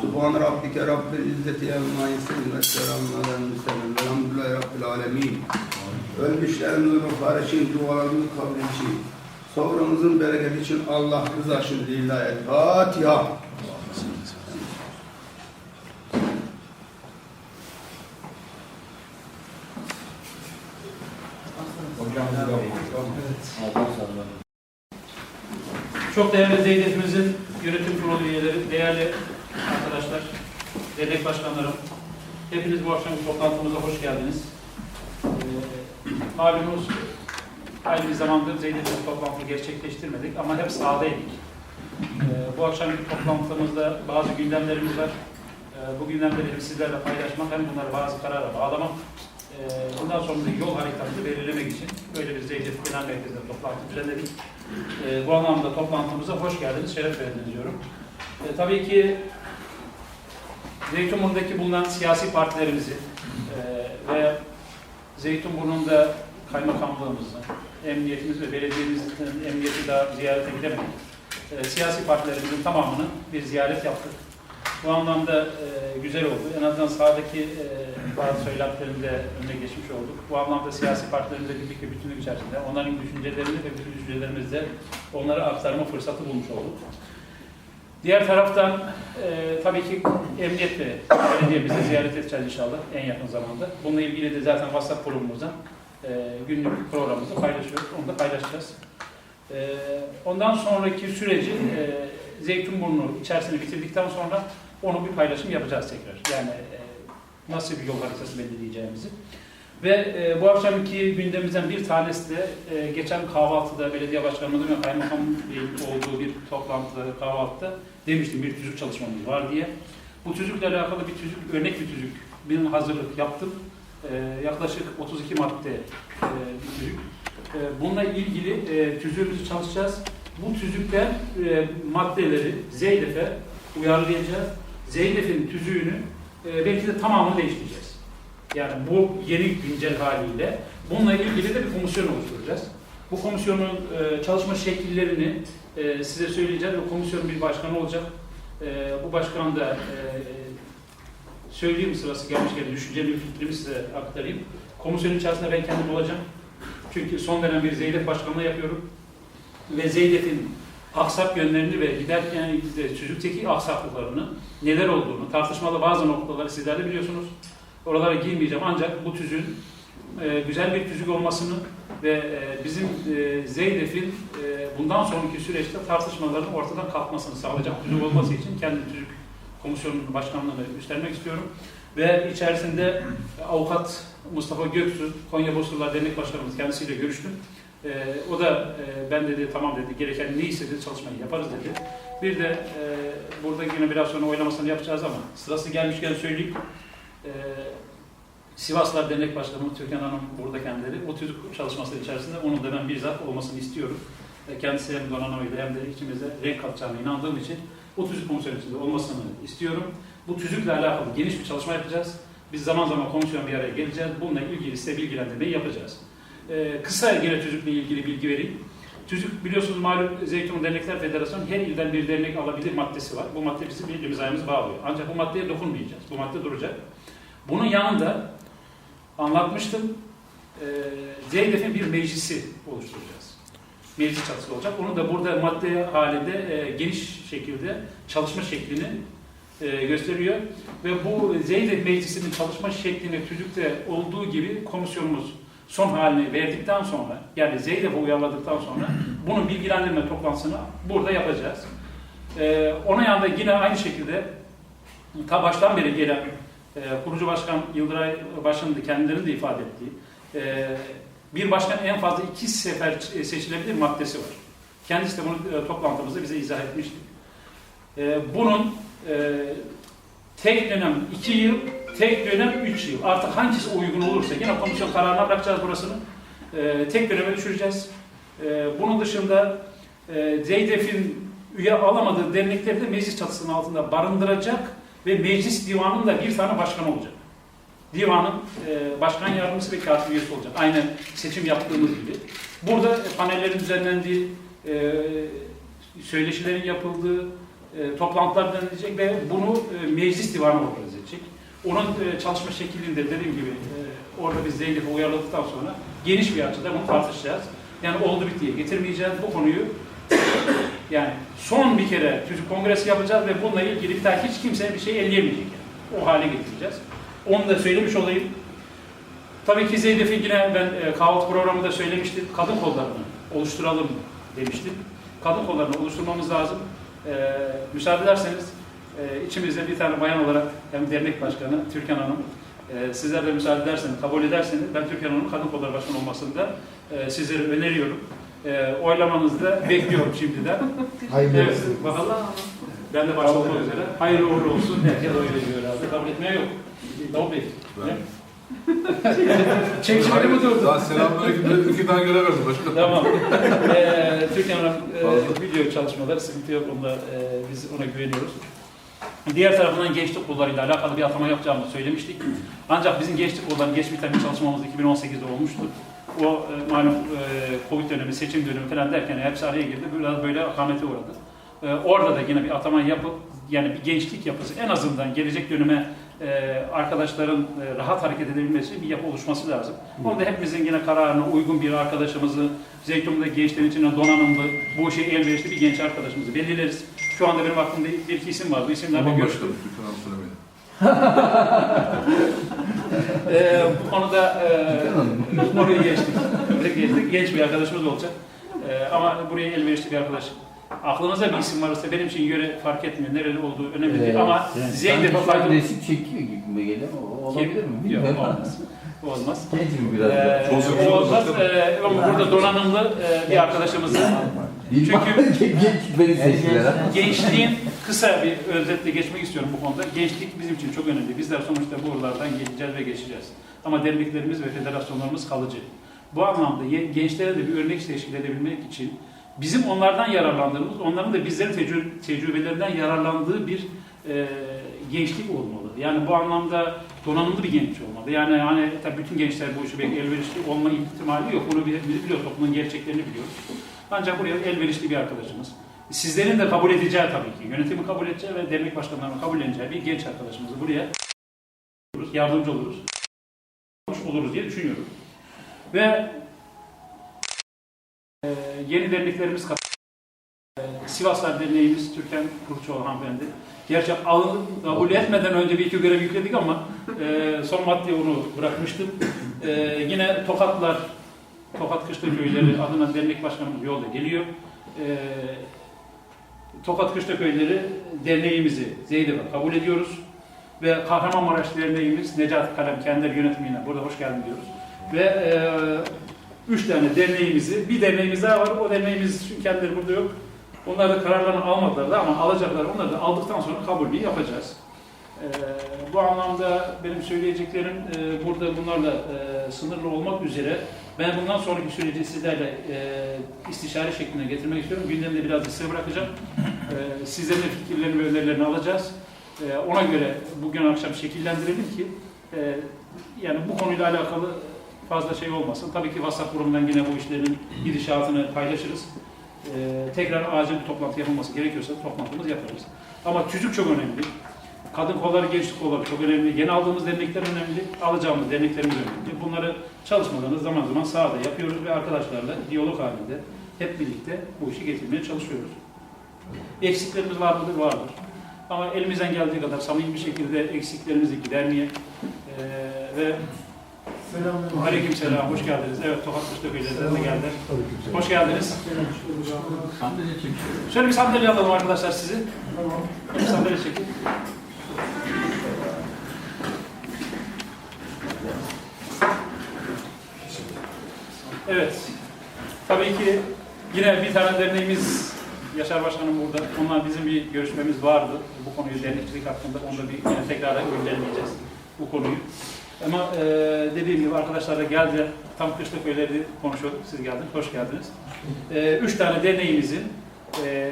Subhan rabbike rabbil izzeti emma yasifun ve selamun alel murselin. Velhamdülillahi rabbil alemin. Ölmüşlerimizin ruhları için, dualarımızın kabul için, soframızın bereketi için Allah rızası için lillahi Fatiha. Çok değerli Zeydef'imizin yönetim kurulu üyeleri, değerli arkadaşlar, dernek başkanlarım, hepiniz bu akşamki toplantımıza hoş geldiniz. Ee, malumunuz aynı bir zamandır Zeydef'in toplantı gerçekleştirmedik ama hep sahadaydık. Ee, bu akşamki toplantımızda bazı gündemlerimiz var. Ee, bu gündemleri hem sizlerle paylaşmak hem bunları bazı karara bağlamak bundan sonra da yol haritamızı belirlemek için böyle bir Zeydef Genel Merkezi'nde toplantı düzenledik. Ee, bu anlamda toplantımıza hoş geldiniz, şeref verdiniz diyorum. Ee, tabii ki Zeytinburnu'ndaki bulunan siyasi partilerimizi e, ve Zeytinburnu'nda kaymakamlığımızı, emniyetimiz ve belediyemizin emniyeti daha ziyarete gidemedik. Ee, siyasi partilerimizin tamamını bir ziyaret yaptık. Bu anlamda e, güzel oldu. En azından sahadaki e, bazı söylentilerin de önüne geçmiş olduk. Bu anlamda siyasi partilerimizle birlikte bütünlük içerisinde onların düşüncelerini ve bütün düşüncelerimizde onlara aktarma fırsatı bulmuş olduk. Diğer taraftan e, tabii ki emniyetle belediyemizi ziyaret edeceğiz inşallah en yakın zamanda. Bununla ilgili de zaten WhatsApp grubumuzdan e, günlük programımızı paylaşıyoruz. Onu da paylaşacağız. E, ondan sonraki süreci e, Zeytinburnu içerisini bitirdikten sonra onu bir paylaşım yapacağız tekrar. Yani e, nasıl bir yol haritası belirleyeceğimizi. Ve e, bu akşamki gündemimizden bir tanesi de e, geçen kahvaltıda belediye başkanımızın ve kaymakam Bey'in olduğu bir toplantıda, kahvaltıda demiştim bir tüzük çalışmamız var diye. Bu tüzükle alakalı bir tüzük, örnek bir tüzük, bir hazırlık yaptım. E, yaklaşık 32 madde e, bir tüzük. E, bununla ilgili e, tüzüğümüzü çalışacağız. Bu tüzükler e, maddeleri Zeydef'e uyarlayacağız. Zeydef'in tüzüğünü e, belki de tamamını değiştireceğiz. Yani bu yeni güncel haliyle bununla ilgili de bir komisyon oluşturacağız. Bu komisyonun e, çalışma şekillerini e, size söyleyeceğiz. O komisyonun bir başkanı olacak. E, bu başkan da e, söyleyeyim sırası gelmişken düşüncemi, fikrimi size aktarayım. Komisyonun içerisinde ben kendim olacağım. Çünkü son dönem bir Zeydef başkanlığı yapıyorum. Ve Zeydef'in aksak yönlerini ve giderken de çocuk aksaklıklarını, neler olduğunu, tartışmalı bazı noktaları sizler de biliyorsunuz. Oralara girmeyeceğim ancak bu tüzüğün e, güzel bir tüzük olmasını ve e, bizim e, Zeydef'in e, bundan sonraki süreçte tartışmaların ortadan kalkmasını sağlayacak tüzük olması için kendi tüzük komisyonunun başkanlığını üstlenmek istiyorum. Ve içerisinde avukat Mustafa Göksu, Konya Bozkırlar Dernek Başkanımız kendisiyle görüştüm. E, o da e, ben dedi tamam dedi gereken ne istedi çalışmayı yaparız dedi. Bir de e, burada yine biraz sonra oylamasını yapacağız ama sırası gelmişken söyleyeyim. E, Sivaslar Dernek Başkanı Türkan Hanım burada kendileri. O tüzük çalışması içerisinde onun da ben bizzat olmasını istiyorum. E, kendisi hem donanmayla hem de içimize renk katacağına inandığım için o tüzük komisyonu içinde olmasını istiyorum. Bu tüzükle alakalı geniş bir çalışma yapacağız. Biz zaman zaman komisyon bir araya geleceğiz. Bununla ilgili size bilgilendirmeyi yapacağız. Ee, kısa yine tüzükle ilgili bilgi vereyim. Tüzük biliyorsunuz malum Zeytin Dernekler Federasyonu her ilden bir dernek alabilir maddesi var. Bu madde bizim bildiğimiz ayımız bağlıyor. Ancak bu maddeye dokunmayacağız. Bu madde duracak. Bunun yanında anlatmıştım. E, Zeydef'in bir meclisi oluşturacağız. Meclis çatısı olacak. Onu da burada madde halinde e, geniş şekilde çalışma şeklini e, gösteriyor. Ve bu Zeydef Meclisi'nin çalışma şeklini tüzükte olduğu gibi komisyonumuz son halini verdikten sonra yani Zeydef'e uyarladıktan sonra bunun bilgilendirme toplantısını burada yapacağız. Ee, ona yanında yine aynı şekilde ta baştan beri gelen e, kurucu başkan Yıldıray Başkan'ın da kendilerinin de ifade ettiği e, bir başkan en fazla iki sefer seçilebilir maddesi var. Kendisi de bunu e, toplantımızda bize izah etmişti. E, bunun e, tek dönem iki yıl, tek dönem üç yıl. Artık hangisi uygun olursa yine komisyon kararına bırakacağız burasını. E, tek döneme düşüreceğiz. E, bunun dışında e, ZEYDEF'in üye alamadığı dernekleri de meclis çatısının altında barındıracak ve meclis divanının da bir tane başkan olacak. Divanın e, başkan yardımcısı ve katip üyesi olacak. Aynen seçim yaptığımız gibi. Burada panellerin düzenlendiği, e, söyleşilerin yapıldığı, e, e, toplantılar düzenleyecek ve bunu e, meclis divanı organize edecek. Onun e, çalışma şeklinde dediğim gibi e, orada biz Zeynep'i uyarladıktan sonra geniş bir açıda bunu tartışacağız. Yani oldu bittiye getirmeyeceğiz. Bu konuyu yani son bir kere çocuk kongresi yapacağız ve bununla ilgili bir hiç kimse bir şey elleyemeyecek. Yani. O hale getireceğiz. Onu da söylemiş olayım. Tabii ki Zeydef'i yine ben e, kahvaltı programında söylemiştim. Kadın kollarını oluşturalım demiştim. Kadın kollarını oluşturmamız lazım. E, müsaade ederseniz e, içimizde bir tane bayan olarak hem dernek başkanı Türkan Hanım e, sizler de müsaade ederseniz, kabul ederseniz ben Türkan Hanım'ın kadın kolları başkanı olmasını da e, sizlere öneriyorum. E, oylamanızı da bekliyorum şimdiden. Hayırlı Evet, olsun. bakalım. Ben de başta olmak üzere. Hayırlı uğurlu olsun. Herkes öyle diyor herhalde. Kabul etmeye yok. Davut Bey. Çekişmeli mi durdu? Daha selamünaleyküm. İki tane görev verdim başkanım. Tamam. Ee, Türkan Hanım e, video çalışmaları sıkıntı yok. Onda e, biz ona güveniyoruz. Diğer tarafından gençlik kollarıyla alakalı bir atama yapacağımızı söylemiştik. Ancak bizim gençlik kolları geç biten bir çalışmamız 2018'de olmuştu. O e, malum e, Covid dönemi, seçim dönemi falan derken hepsi araya girdi. Biraz böyle akamete uğradı. E, orada da yine bir atama yapıp yani bir gençlik yapısı en azından gelecek döneme e, arkadaşların rahat hareket edebilmesi bir yapı oluşması lazım. Orada hepimizin yine kararına uygun bir arkadaşımızı, Zeytinburnu'da gençlerin içinde donanımlı, bu işe elverişli bir genç arkadaşımızı belirleriz. Şu anda benim aklımda bir iki isim var. Bu isimlerle Tamam görüştüm. başkanım. Ee, bu konuda e, konuyu geçtik. geçtik. Genç bir arkadaşımız olacak. Ee, ama buraya elverişli bir arkadaş. Aklınızda bir isim varsa benim için göre fark etmiyor. Nereli olduğu önemli değil. Ama Zeynep'e Sanki faydalı. resim çekiyor gibi geliyor ama o olabilir mi? Yok Bilmiyorum. olmaz. Olmaz. Genç mi biraz da? Ee, Çok olmaz. Ee, ama burada donanımlı e, bir arkadaşımızı Genç beni seçtiler. Gençliğin kısa bir özetle geçmek istiyorum bu konuda. Gençlik bizim için çok önemli. Bizler sonuçta buralardan geleceğiz ve geçeceğiz. Ama derneklerimiz ve federasyonlarımız kalıcı. Bu anlamda gençlere de bir örnek teşkil edebilmek için bizim onlardan yararlandığımız, onların da bizlerin tecrü- tecrübelerinden yararlandığı bir e, gençlik olmalı. Yani bu anlamda donanımlı bir genç olmalı. Yani hani tabii bütün gençler bu işi belki elverişli olma ihtimali yok. Biz biliyoruz, toplumun gerçeklerini biliyoruz. Ancak buraya elverişli bir arkadaşımız. Sizlerin de kabul edeceği tabii ki. Yönetimi kabul edeceği ve dernek başkanlarının kabul edeceği bir genç arkadaşımızı buraya yardımcı oluruz. oluruz diye düşünüyorum. Ve e, yeni derneklerimiz kat- e, Sivaslar Derneğimiz Türkan Kurçoğlu hanımefendi. Gerçi alın, kabul etmeden önce bir iki görev yükledik ama e, son maddeye onu bırakmıştım. E, yine Tokatlar, Tokat Kışla Köyleri adına dernek başkanımız yolda geliyor. E, Tokat Kışla Köyleri derneğimizi Zeydep'e kabul ediyoruz. Ve Kahramanmaraş Derneğimiz Necati Kalem Kender yönetimine burada hoş geldin diyoruz. Ve e, üç tane derneğimizi, bir derneğimiz daha var. O derneğimiz kendileri burada yok. Onlar da kararlarını almadılar da ama alacaklar. Onları da aldıktan sonra kabulünü yapacağız. E, bu anlamda benim söyleyeceklerim e, burada bunlarla e, sınırlı olmak üzere ben bundan sonraki süreci sizlerle e, istişare şeklinde getirmek istiyorum. Gündemde biraz da size bırakacağım. E, sizlerin de fikirlerini ve önerilerini alacağız. E, ona göre bugün akşam şekillendirelim ki e, yani bu konuyla alakalı fazla şey olmasın. Tabii ki WhatsApp grubundan yine bu işlerin gidişatını paylaşırız. E, tekrar acil bir toplantı yapılması gerekiyorsa toplantımız yaparız. Ama çocuk çok önemli. Kadın kolları, gençlik kolları çok önemli. Yeni aldığımız dernekler önemli. Alacağımız derneklerimiz önemli. Bunları çalışmalarını zaman zaman sahada yapıyoruz ve arkadaşlarla diyalog halinde hep birlikte bu işi getirmeye çalışıyoruz. Eksiklerimiz var mıdır? Vardır. Ama elimizden geldiği kadar samimi bir şekilde eksiklerimizi gidermeye eee ve Aleyküm selam, hoş geldiniz. Evet, Tokat Köyler'den de geldiler. Hoş geldiniz. Sandalye çekiyor. Şöyle bir sandalye alalım arkadaşlar sizi. Tamam. Bir sandalye çekin. Evet. Tabii ki yine bir tane derneğimiz Yaşar Başkanım burada. Onunla bizim bir görüşmemiz vardı. Bu konuyu dernekçilik hakkında onu da bir yine tekrar güncellemeyeceğiz bu konuyu. Ama e, dediğim gibi arkadaşlar da geldi. Tam kışlık köyleri konuşuyorduk. Siz geldiniz. Hoş geldiniz. E, üç tane derneğimizin e,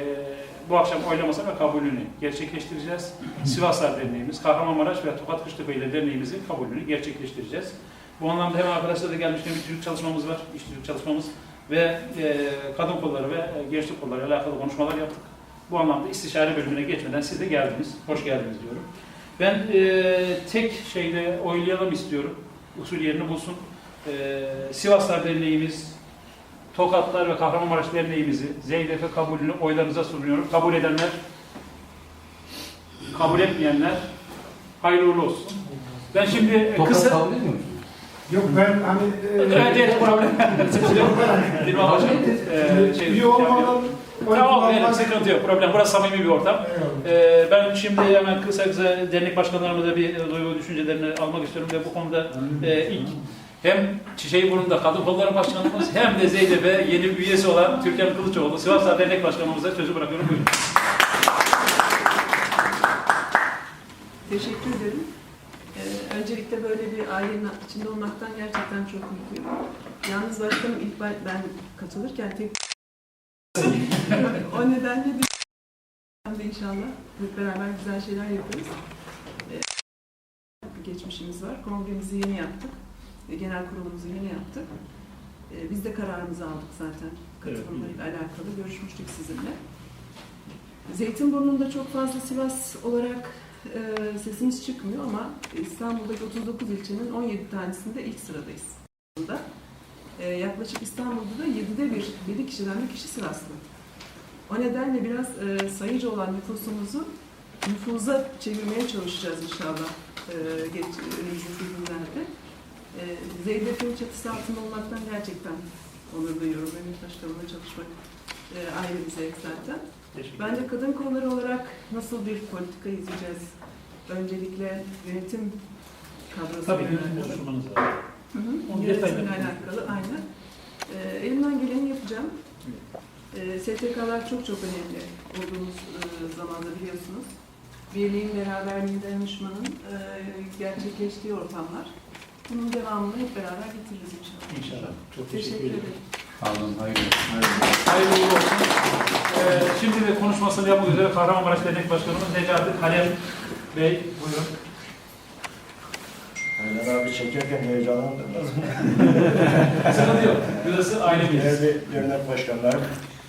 bu akşam oylamasını ve kabulünü gerçekleştireceğiz. Sivaslar Derneğimiz, Kahramanmaraş ve Tokat Kışlık Köyleri Derneğimizin kabulünü gerçekleştireceğiz. Bu anlamda hem arkadaşlar da gelmişken bir çocuk çalışmamız var, iş çocuk çalışmamız ve e, kadın kolları ve e, gençlik kolları alakalı konuşmalar yaptık. bu anlamda istişare bölümüne geçmeden siz de geldiniz. Hoş geldiniz diyorum. Ben e, tek şeyle oylayalım istiyorum. Usul yerini bulsun. E, Sivaslar Derneğimiz, Tokatlar ve Kahramanmaraş Derneğimizi ZDF kabulünü oylarınıza sunuyorum. Kabul edenler, kabul etmeyenler hayırlı olsun. Ben şimdi Tokat kısa... kabul ediyor musun? Yok ben hani Evet, evet, problem. Sıkıntı yok. Benim amacım, e, şey, üye olmadan Tamam, benim sıkıntı yok. Problem. Burası samimi bir ortam. Ee, ben şimdi hemen kısa kısa dernek başkanlarımıza bir e, duygu düşüncelerini almak istiyorum ve bu konuda e, ilk hem Çiçeğiburnu'nda Kadın Kolları Başkanımız hem de Zeydep'e yeni bir üyesi olan Türkan Kılıçoğlu, Sivaslar Dernek Başkanımıza sözü bırakıyorum. Buyurun. Teşekkür ederim. Ee, öncelikle böyle bir ailenin içinde olmaktan gerçekten çok mutluyum. Yalnız başkanım ilk ben, katılırken tek o nedenle bir de inşallah hep beraber güzel şeyler yaparız. Ee, bir geçmişimiz var. Kongremizi yeni yaptık. Ve genel kurulumuzu yeni yaptık. Ee, biz de kararımızı aldık zaten. Katılımlarıyla alakalı görüşmüştük sizinle. Zeytinburnu'nda çok fazla Sivas olarak e, sesimiz çıkmıyor ama İstanbul'daki 39 ilçenin 17 tanesinde ilk sıradayız. E, yaklaşık İstanbul'da da 7'de bir, 7 kişiden bir kişi Sivaslı. O nedenle biraz e, sayıcı olan nüfusumuzu nüfuza çevirmeye çalışacağız inşallah e, geç, önümüzdeki günlerde. E, Zeydef'in çatısı altında olmaktan gerçekten onur duyuyorum. Benim başkanımla çalışmak e, ayrı bir zevk zaten. Teşekkür Bence kadın kolları olarak nasıl bir politika izleyeceğiz? Öncelikle yönetim kadrosu. Tabii yönetim oluşturmanız lazım. Hı hı. Onun Yönetimle alakalı aynen. Ee, elimden geleni yapacağım. Ee, STK'lar çok çok önemli olduğumuz e, zamanda biliyorsunuz. Birliğin, beraberliğin, dayanışmanın e, gerçekleştiği ortamlar. Bunun devamını hep beraber getiririz inşallah. İnşallah. Çok teşekkür, Teşekkür ederim. ederim. Olun, hayırlı olsun. Hayırlı olsun. Ee, şimdi de konuşmasını yapmak üzere Kahramanmaraş Dernek Başkanımız Necati Kalem Bey. Buyurun. Aynen abi çekerken heyecanlandım. Sıkıntı yok. Burası ailemiz. Değerli dernek başkanlar,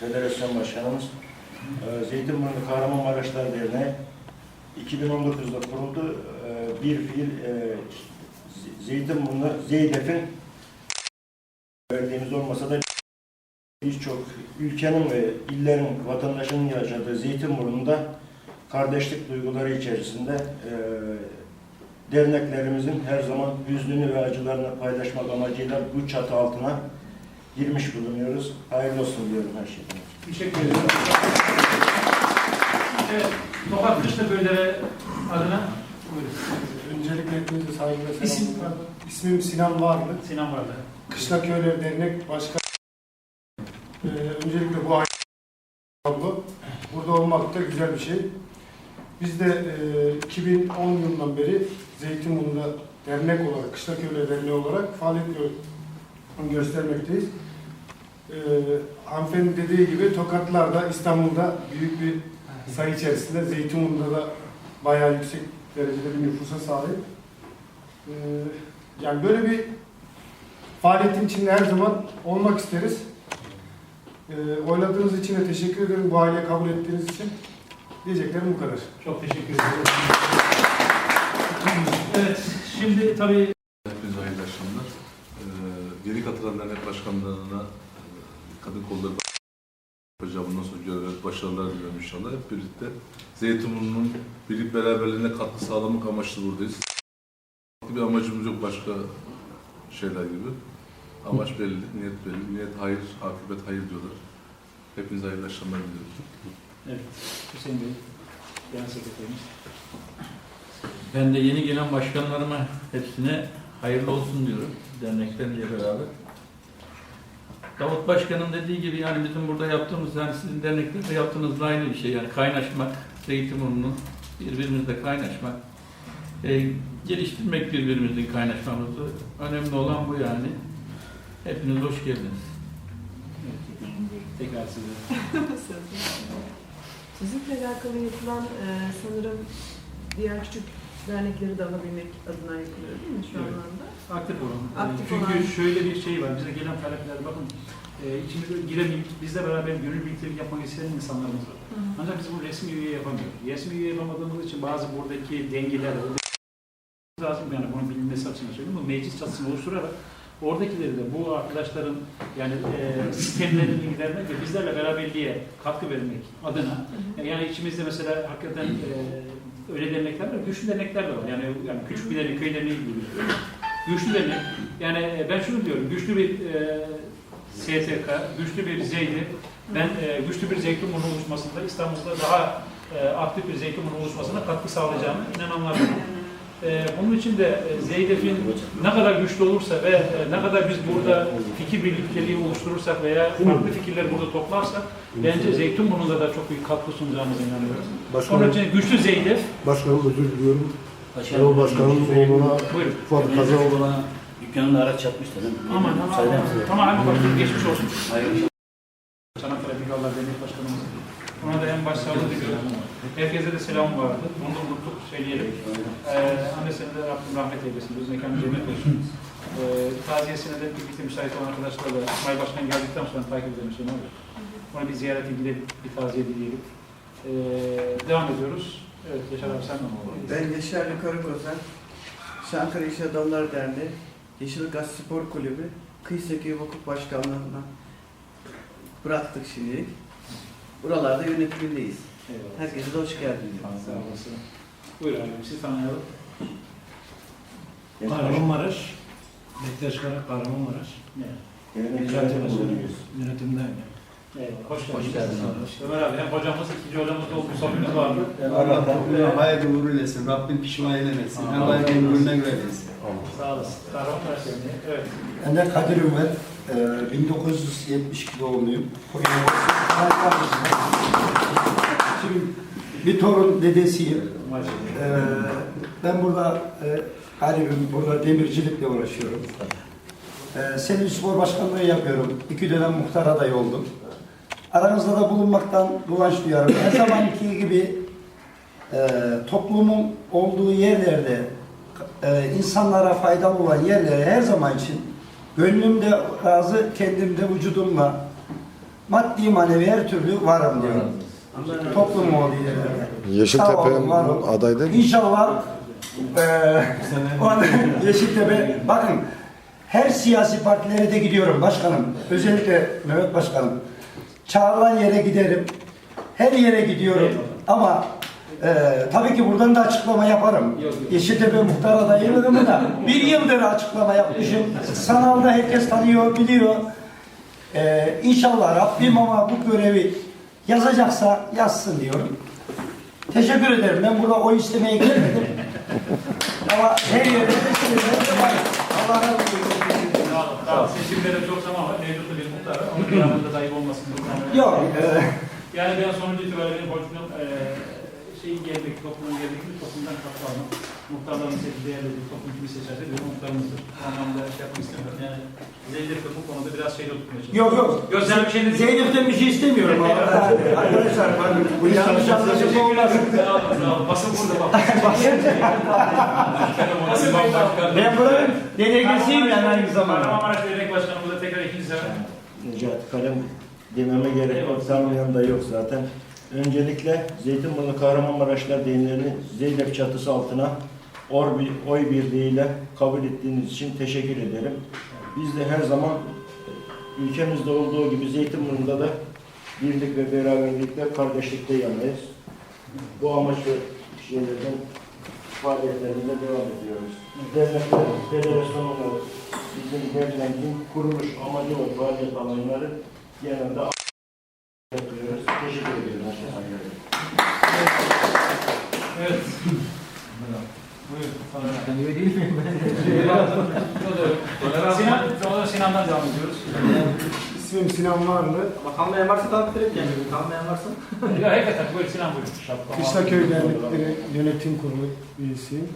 federasyon başkanımız, e, Zeytinburnu Kahramanmaraşlar Derneği 2019'da kuruldu. E, Bir fiil e, Zeytinburnu, Zeydef'in verdiğimiz olmasa da birçok ülkenin ve illerin, vatandaşının yaşadığı Zeytinburnu'nda kardeşlik duyguları içerisinde e, derneklerimizin her zaman hüznünü ve acılarını paylaşmak amacıyla bu çatı altına girmiş bulunuyoruz. Hayırlı olsun diyorum her şeyden. Teşekkür ederim. Evet, Tokat Kışla Bölgeleri adına buyurun. Öncelikle hepinize saygı ve İsim? selamlar. İsmim Sinan Varlı. Sinan vardı. Kışla Köyleri Dernek Başkanı. Ee, öncelikle bu tablo. Burada olmak da güzel bir şey. Biz de e, 2010 yılından beri Zeytinburnu'nda dernek olarak, Kışla Köyleri Derneği olarak faaliyet gö- göstermekteyiz. Ee, hanımefendi dediği gibi Tokatlar'da, İstanbul'da büyük bir sayı içerisinde, Zeytinburnu'da da bayağı yüksek derecede bir nüfusa sahip. Ee, yani böyle bir faaliyetin içinde her zaman olmak isteriz. Ee, oyladığınız için de teşekkür ederim. Bu aileyi kabul ettiğiniz için. Diyeceklerim bu kadar. Çok teşekkür ederim. Evet, şimdi tabii Hepinize hayırlı akşamlar. Ee, yeni katılan dernek başkanlarına e, kadın kolları yapacağı bundan sonra görev başarılar diliyorum inşallah. Hep birlikte Zeytinburnu'nun birlik beraberliğine katkı sağlamak amaçlı buradayız. Bir amacımız yok başka şeyler gibi. Amaç belli, niyet belli. Niyet hayır, akıbet hayır diyorlar. Hepinize hayırlı akşamlar diliyorum. Hüseyin Bey, Genel Sekreterimiz. Ben de yeni gelen başkanlarıma hepsine hayırlı olsun diyorum derneklerle beraber. Davut Başkan'ın dediği gibi yani bizim burada yaptığımız yani sizin derneklerde yaptığınızla aynı bir şey yani kaynaşmak, Zeytinburnu'nun birbirimizle kaynaşmak, e, geliştirmek birbirimizin kaynaşmamızı. Önemli olan bu yani. Hepiniz hoş geldiniz. Tekrar size. Sizinle alakalı yapılan e, sanırım diğer küçük dernekleri de alabilmek adına yapılıyor değil mi şu Evet. anlamda? Aktif olun. Aktif Çünkü olan. şöyle bir şey var, bize gelen talepler bakın, e, içimize giremeyip bizle beraber gönül birliktelik yapmak isteyen insanlarımız var. Ancak biz bunu resmi üye yapamıyoruz. Resmi üye yapamadığımız için bazı buradaki dengeler lazım yani bunun bilinmesi açısından söylüyorum. Bu meclis çatısını oluşturarak oradakileri de bu arkadaşların yani e, sistemlerini gidermek ve bizlerle beraberliğe katkı vermek adına yani içimizde mesela hakikaten e, öyle dernekler var, güçlü dernekler de var. Yani yani küçük bir dernek, köy derneği gibi. Güçlü dernek. Yani e, ben şunu diyorum, güçlü bir e, STK, güçlü bir Zeydi, ben e, güçlü bir Zeytinburnu oluşmasında İstanbul'da daha e, aktif bir Zeytinburnu oluşmasına katkı sağlayacağını inananlarım. E, bunun için de e, Zeydef'in ne kadar güçlü olursa ve e, ne kadar biz burada fikir birlikteliği oluşturursak veya farklı fikirleri burada toplarsak bence Zeytinburnu'nda da çok büyük katkı sunacağımıza inanıyorum. Onun Başkanım, için güçlü Zeydef, başkanım özür diliyorum. Erol Başkanım oğluna buyurun. ufak kaza oldu. Bana dükkanında araç çarpmıştı değil mi? Aman aman aman. Tamam hemen bakıyorum geçmiş olsun. Hayır. Çanakkale Büyükallar Dernek Başkanımız. Ona da en baş sağlığı diliyorum. Herkese de selam vardı. Onu da söyleyelim. Ee, annesine de Rabbim rahmet eylesin. Göz mekanı cennet olsun. Ee, taziyesine de birlikte müsait olan arkadaşlarla İsmail Başkan geldikten sonra takip edelim sonra. Ona bir ziyarete gidip bir taziye dileyelim. Ee, devam ediyoruz. Evet Yaşar abi sen de? Ben Yaşar Yukarı Kozan, Çankırı İş Adamlar Derneği, Yeşilgaz Spor Kulübü, Kıyısaki Vakıf Başkanlığı'na bıraktık şimdi. Buralarda yönetimindeyiz. Eyvallah. Herkese de hoş geldiniz. Sağ olasın. Buyurun abi sizi tanıyalım. Kahramanmaraş, Bektaş Kara Kahramanmaraş. Evet. Yönetimden. Eyvallah. Hoş geldiniz. Hoş geldin abi. Ömer abi hem hocamız, ikinci hocamız da olmuş sohbetimiz vardı. Allah Rabbim hayırlı uğurlu eylesin. Rabbim pişman eylemesin. Allah ömrüne göre eylesin. Sağ olasın. Kahramanmaraş Derneği. Evet. Ben de Kadir Ümmet, e, 1972 doğumluyum. Şimdi bir torun dedesiyim. Maşallah. E, ben burada e, garibim, burada demircilikle uğraşıyorum. E, Senin spor başkanlığı yapıyorum. İki dönem muhtar adayı oldum. Aranızda da bulunmaktan kıvanç duyarım. Her zamanki gibi e, toplumun olduğu yerlerde e, insanlara faydalı olan yerlere her zaman için gönlümde razı, kendimde vücudumla maddi manevi her türlü varım diyorum. Toplum yerlerde. Sağ Yeşiltepe olun, var olun. adaydı. İnşallah eee o- Yeşiltepe bakın her siyasi partilere de gidiyorum başkanım. Özellikle Mehmet Başkanım. Çağrılan yere giderim. Her yere gidiyorum. Ama eee, tabii ki buradan da açıklama yaparım. Yeşiltepe muhtar adayım da bir yıldır açıklama yapmışım. Sanalda herkes tanıyor, biliyor. Eee inşallah Rabbim ama bu görevi yazacaksa yazsın diyorum. Teşekkür ederim. Ben burada oy istemeye gelmedim. Ama her yerde de sizinle var. Allah razı olsun. Seçimlere çok zaman var. Mevcutlu bir muhtar var. Onun yanında dayı olmasın. Yok. Yani ben sonucu itibariyle borcum e, şeyin gelmek, toplumun gelmek, toplumdan katkı almak. Muhtarların seçtiği değerli bir toplum kimi seçerse bir muhtarımızdır. Bu anlamda şey yapmak istemiyorum. Yani Zeynep de bu konuda biraz şeyde tutmaya çalışıyor. Yok yok. Gözlem bir şey de Zeynep'ten bir şey istemiyorum. ama. Arkadaşlar bakın bu yanlış anlaşılma olmasın. Basın burada bak. Basın burada. Ben buranın delegesiyim yani aynı zamanda. Kahramanmaraş Dernek Başkanımız da tekrar ikinci sefer. Necati Kalem dememe gerek yok. Tanımayan da yok zaten. Öncelikle Zeytinburnu Kahramanmaraşlar Derneği'ni Zeynep çatısı altına oy birliğiyle kabul ettiğiniz için teşekkür ederim. Biz de her zaman e, ülkemizde olduğu gibi Zeytinburnu'nda da birlik ve beraberlikle kardeşlikte yanayız. Bu amaç ve şeylerden faaliyetlerimize devam ediyoruz. Dernekler, federasyonlar, bizim derneğimizin kuruluş amacı ve faaliyet alanları genelde yapıyoruz. Teşekkür ediyorum. Evet. Buyurun. Ben gibi değil miyim? Sinan, sonra Sinan'dan devam ediyoruz. İsmim Sinan Varlı. Ama kalmayan varsa tanıtırım kendimi. Kalmayan varsa. ya hakikaten buyur Sinan buyur. Kışlaköy Dernekleri Yönetim Kurulu üyesiyim.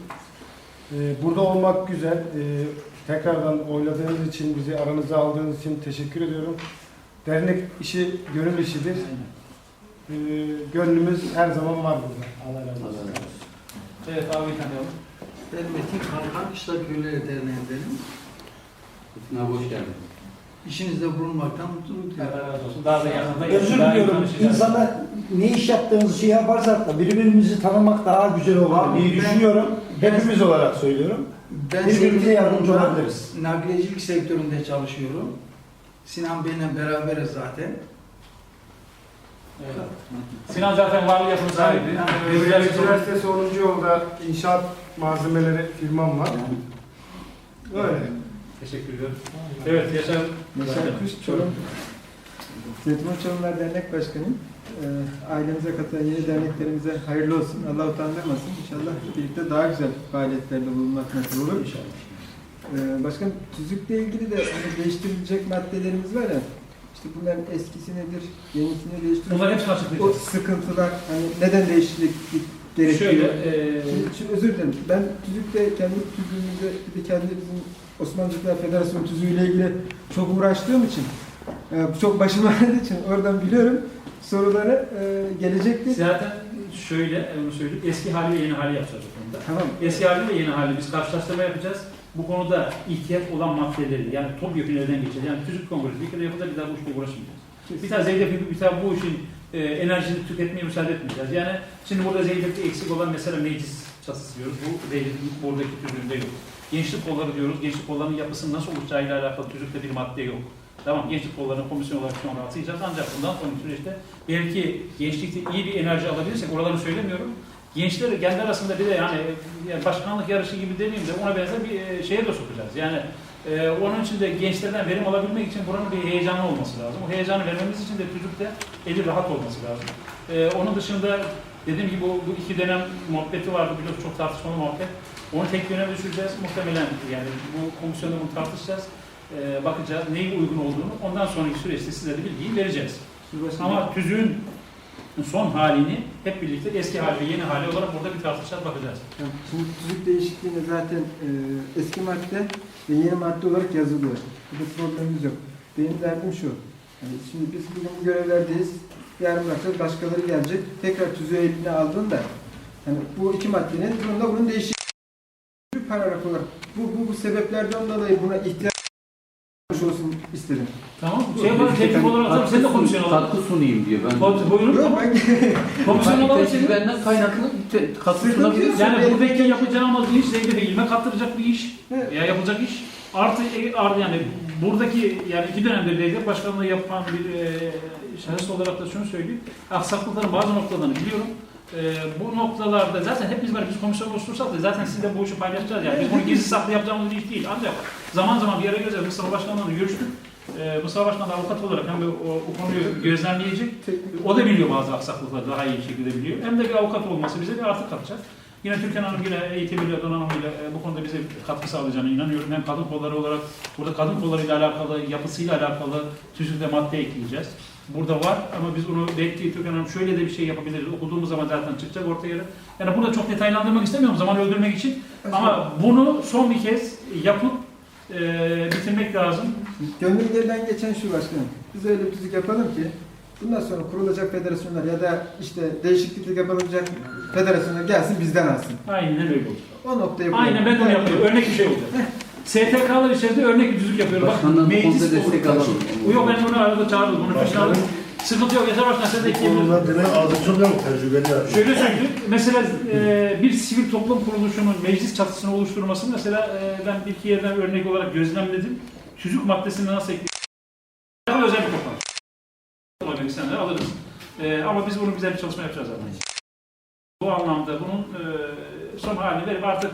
Ee, burada olmak güzel. Ee, tekrardan oyladığınız için, bizi aranıza aldığınız için teşekkür ediyorum. Dernek işi gönül işidir. Ee, gönlümüz her zaman var burada. Allah razı olsun. Evet abi tanıyalım. Ben Metin Kalkan Kışla Köyleri Derneği'ndenim. Metin abi hoş geldin. işinizde bulunmaktan mutluluk duyuyorum. Daha da yakında Özür diliyorum. İnsana ne iş yaptığımızı şey yaparsak da birbirimizi tanımak daha güzel olur diye ben- düşünüyorum. ben- Hepimiz olarak söylüyorum. Ben Birbirimize yardımcı olabiliriz. Nakliyecilik sektöründe çalışıyorum. Sinan Bey'le beraberiz zaten. Evet. Sinan zaten varlı yapım sahibi. Bir- Üniversitesi 10. yolda inşaat malzemeleri firmam var. Öyle. Teşekkür ederim. Evet Yaşar. Yaşar Kuş Çorum Zeytinburnu Çorumlar Dernek Başkanıyım. Ee, ailemize katılan yeni derneklerimize hayırlı olsun. Allah utandırmasın. İnşallah birlikte daha güzel faaliyetlerde bulunmak nasip olur. İnşallah. Ee, başkanım tüzükle ilgili de hani değiştirilecek maddelerimiz var ya. İşte bunların eskisi nedir, yenisini değiştirmek. Bunların hepsini O sıkıntılar hani neden değişiklik gerekiyor? Şöyle, e, Şimdi, şimdi özür dilerim. Ben tüzükle kendi tüzüğümüzde bir de kendi bizim Osmancıklar Federasyonu tüzüğüyle ilgili çok uğraştığım için e, çok başım ağrıdığı için oradan biliyorum soruları e, gelecektir. Zaten şöyle onu söyleyeyim. Eski hali ve yeni hali yapacağız bu konuda. Tamam. Eski hali ve yeni hali biz karşılaştırma yapacağız. Bu konuda ihtiyaç olan maddeleri yani topyekun elden geçeceğiz. Yani tüzük kongresi bir kere yapılacak bir daha bu işle uğraşmayacağız. Bir tane zeydek bir tane bu işin e, enerjisini tüketmeye müsaade etmeyeceğiz. Yani şimdi burada zeydekte eksik olan mesela meclis çatısı diyoruz. Bu zeydek buradaki tüzüğünde yok. Gençlik kolları diyoruz. Gençlik kollarının yapısının nasıl olacağıyla alakalı tüzükte bir madde yok. Tamam gençlik kollarını komisyon olarak sonra atayacağız ancak bundan sonraki süreçte belki gençlikte iyi bir enerji alabilirsek oraları söylemiyorum. Gençler kendi arasında bir de yani, yani başkanlık yarışı gibi demeyeyim de ona benzer bir e, şeye de sokacağız. Yani e, onun için de gençlerden verim alabilmek için buranın bir heyecanlı olması lazım. O heyecanı vermemiz için de tüzükte eli rahat olması lazım. E, onun dışında dediğim gibi bu, bu iki dönem muhabbeti vardı biliyorsunuz çok tartışmalı muhabbet. Onu tek yöne düşüreceğiz muhtemelen yani bu komisyonda bunu tartışacağız. E, bakacağız neyin uygun olduğunu. Ondan sonraki süreçte size de bilgiyi vereceğiz. Ama tüzüğün son halini hep birlikte eski hali ve yeni hali olarak burada bir tartışacağız, bakacağız. Tamam. Şimdi tüzük değişikliğinde zaten e, eski madde ve yeni madde olarak yazılıyor. Burada problemimiz yok. Benim derdim şu. Yani şimdi biz bugün bu görevlerdeyiz. Yarın bakacağız başkaları gelecek. Tekrar tüzüğü eline aldığında hani bu iki maddenin durumda bunun değişikliği bir paragraf olarak. Bu, bu, bu sebeplerden dolayı buna ihtiyaç olsun istedim. Tamam. Şey yapalım, teknik olarak atalım, sen de komisyon olalım. Katkı sunayım diyor. Ben Komisyon- Buyurun. Yok ben Komisyon olalım Siz şimdi. benden kaynaklı te- katkı yok. Yani buradaki yapacağımız iş Zeynep'e ilme kattıracak bir iş. Evet. Ya yapılacak iş. Artı, e, artı yani buradaki yani iki dönemde devlet başkanlığı yapan bir e, şahıs olarak da şunu söyleyeyim. Aksaklıkların bazı noktalarını biliyorum. E, bu noktalarda zaten hepimiz var. Biz komisyon oluştursak da zaten sizle bu işi paylaşacağız. Yani biz bunu gizli saklı yapacağımız bir iş değil. Ancak zaman zaman bir yere geleceğiz. Mustafa Başkan'la görüştük. E, Mustafa Başkan da avukat olarak hem de o, o konuyu gözlemleyecek. O da biliyor bazı aksaklıkları daha iyi şekilde biliyor. Hem de bir avukat olması bize bir artı katacak. Yine Türkan Hanım yine eğitimiyle, donanımıyla e, bu konuda bize katkı sağlayacağına inanıyorum. Hem kadın kolları olarak, burada kadın kollarıyla alakalı, yapısıyla alakalı tüzükte madde ekleyeceğiz. Burada var ama biz bunu belki Türkan Hanım şöyle de bir şey yapabiliriz. Okuduğumuz zaman zaten çıkacak ortaya. Yani burada çok detaylandırmak istemiyorum zaman öldürmek için. Ama bunu son bir kez yapıp e, bitirmek lazım. Gönüllülerden geçen şu başkanım. Biz öyle bir tüzük yapalım ki bundan sonra kurulacak federasyonlar ya da işte değişiklik yapılacak federasyonlar gelsin bizden alsın. Aynen öyle olur. O noktayı Aynen ben de onu yapıyorum. Örnek bir şey olacak. STK'lar içerisinde örnek bir düzük yapıyorum. Bak, Başkandan bu meclis destek olur. alalım. Yok ben onu arada çağırırım. Bunu peşin alırım. Sıkıntı yok. Yeter Başkan sen de ekleyebilirsin. demek ağzı çok yok tecrübeli. Şöyle söyleyeyim. Mesela e, bir sivil toplum kuruluşunun meclis çatısını oluşturması mesela e, ben bir iki yerden örnek olarak gözlemledim. Tüzük maddesini nasıl ekliyor? Özel bir toplantı. Olabilir isteyenleri alırız. E, ama biz bunu güzel bir çalışma yapacağız zaten. Bu anlamda bunun e, son halini verip artık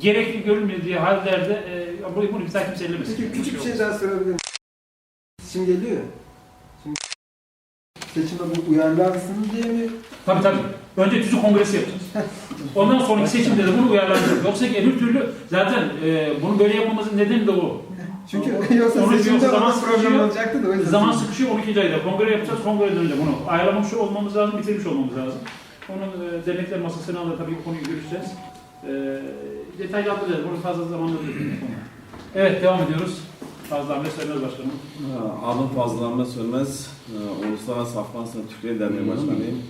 gerekli görülmediği hallerde e, bunu, bunu bir daha kimse ellemesin. Peki küçük bir şey daha sorabilir miyim? Seçim geliyor. Şimdi seçime bu uyarlansın diye mi? Tabii tabii. Önce tüzük kongresi yapacağız. Ondan sonraki seçimde de bunu uyarlanacak. Yoksa öbür türlü zaten e, bunu böyle yapmamızın nedeni de o. Çünkü yoksa onu seçimde zaman zaman problem sıkışıyor. olacaktı da o yüzden. Zaman sıkışıyor 12. ayda. Kongre yapacağız. Kongreden önce bunu ayarlamış olmamız lazım, bitirmiş olmamız lazım. Onun e, dernekler masasına da tabii bu konuyu görüşeceğiz. E, detaylı atlayacağız. Bunu fazla zamanla değil. Evet devam ediyoruz. Fazla Ahmet Sönmez Başkanım. Adım Fazıl Ahmet Sönmez, Ee, Uluslararası Afganistan Türkiye Derneği Başkanıyım.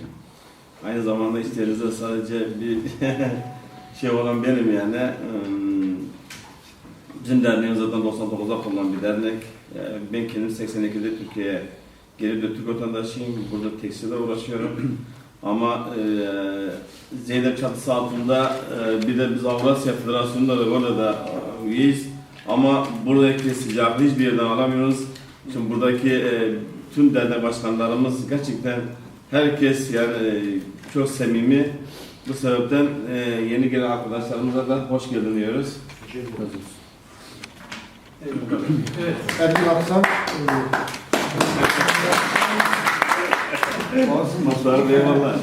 Aynı zamanda işlerinizde sadece bir şey olan benim yani. Ee, Bizim derneğimiz zaten 99'da kurulan bir dernek. Ee, Ben kendim 82'de Türkiye'ye gelip de Türk vatandaşıyım. Burada tekstilde uğraşıyorum. Ama e, Zeynep çatısı altında e, bir de biz Avrasya Federasyonu'nda da orada da e, üyeyiz. Ama buradaki sıcaklığı hiçbir yerden alamıyoruz. Şimdi buradaki e, tüm dernek başkanlarımız gerçekten herkes yani e, çok samimi. Bu sebepten e, yeni gelen arkadaşlarımıza da hoş geldin diyoruz. Evet. Ergin Aksan, Maçları eyvallah.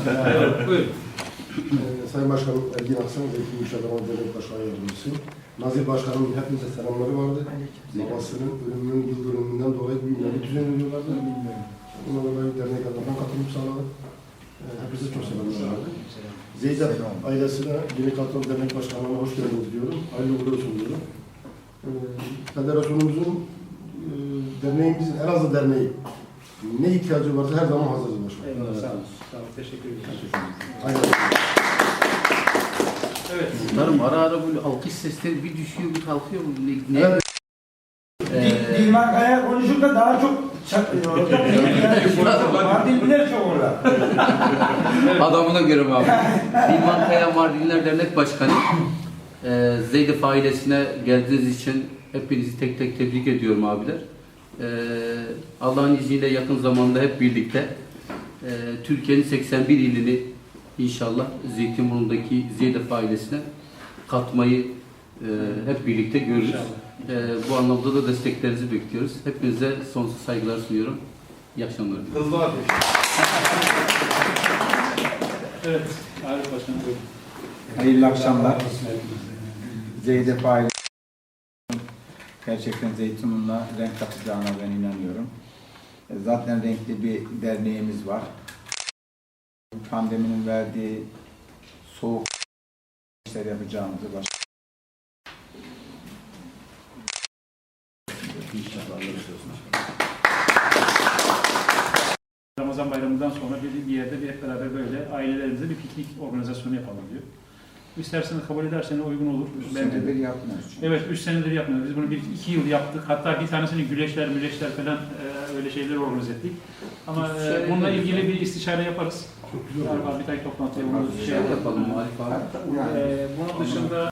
E, Sayın Başkanım Ergin Aksan, Zeytin Adamı Dernek Başkan Yardımcısı. Nazif Başkanımın hepinize selamları vardı. Babasının ölümünün yıl dönümünden dolayı bir minnet düzenliyorlardı. Buna dolayı dernek adına katılım sağladık. E, Hepinize çok selamlar vardı. Zeydep ailesine yeni katılan dernek başkanlığına hoş geldiniz diyorum. Hayırlı uğurlu olsun diyorum. E, Federasyonumuzun, e, derneğimizin, Elazığ Derneği ne ihtiyacı varsa her zaman hazırız başkanım. Eyvallah, sağ olun. Sağ olun, teşekkür ederim. Aynen. Evet. Bunlarım ara ara böyle alkış sesleri bir düşüyor bir kalkıyor. Ne, ne? Evet. Ee, Dilman Kaya konuşur da daha çok çatlıyor. Mardinliler çok orada. adamına göre mi abi? Dilman Kaya Mardinler Dernek Başkanı. Ee, Zeydef ailesine geldiğiniz için hepinizi tek tek tebrik ediyorum abiler. Ee, Allah'ın izniyle yakın zamanda hep birlikte e, Türkiye'nin 81 ilini inşallah Zeytinburnu'ndaki Zeydef ailesine katmayı e, hep birlikte görürüz. İnşallah. Ee, bu anlamda da desteklerinizi bekliyoruz. Hepinize sonsuz saygılar sunuyorum. İyi akşamlar. Hızlı ateş. Evet. Arif Başkanım. Hayırlı akşamlar. Zeydep aile gerçekten Zeytinburnu'na renk katacağına ben inanıyorum. E, Zaten renkli bir derneğimiz var. Pandeminin verdiği soğuk işler yapacağımızı baş Ramazan bayramından sonra bir, bir yerde bir hep beraber böyle ailelerimize bir piknik organizasyonu yapalım diyor. İsterseniz kabul ederseniz uygun olur. De. senedir yapmıyoruz. çünkü. Evet, üç senedir yapmıyoruz. Biz bunu bir iki yıl yaptık. Hatta bir tanesini güleşler, müleşler falan e, öyle şeyleri organize ettik. Ama e, bununla ilgili bir istişare yaparız. Galiba bir tane toplantıya bunu şey yapalım Arif abi. Yani E, bunun dışında